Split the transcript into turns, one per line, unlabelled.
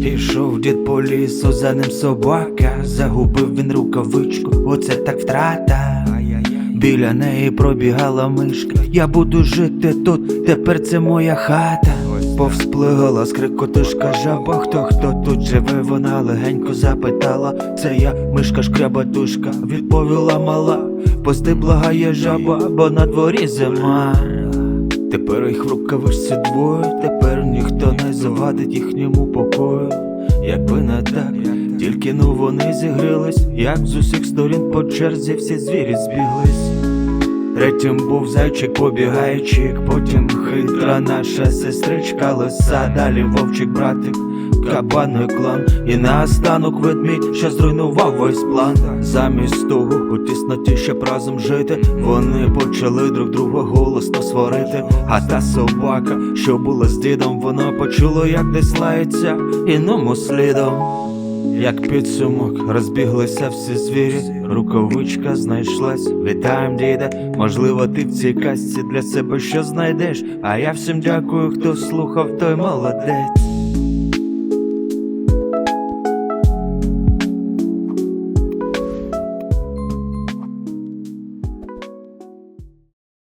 Пішов дід по лісу, за ним собака, загубив він рукавичку, оце так втрата. Біля неї пробігала мишка. Я буду жити тут, тепер це моя хата. Повсплигала скрикотишка жаба, хто хто тут живе, вона легенько запитала. Це я, мишка шкрябатушка, відповіла мала. Пости благає жаба, бо на дворі зима. Тепер їх в рукавичці двоє, тепер ніхто не завадить їхньому покою. Якби не так, тільки ну вони зігрілись, як з усіх сторін по черзі всі звірі збіглись. Третім був зайчик побігайчик, потім хитра наша сестричка лиса, далі вовчик братик, кабаний клан, і наостанок ведмідь, що зруйнував весь план. Замість того, у тісноті, щоб разом жити, вони почали друг друга голосно сварити. А та собака, що була з дідом, вона почула, як десь лається іному слідом. Як підсумок розбіглися всі звірі, рукавичка знайшлась. Вітаєм, діда. Можливо, ти в цій казці для себе що знайдеш. А я всім дякую, хто слухав, той молодець.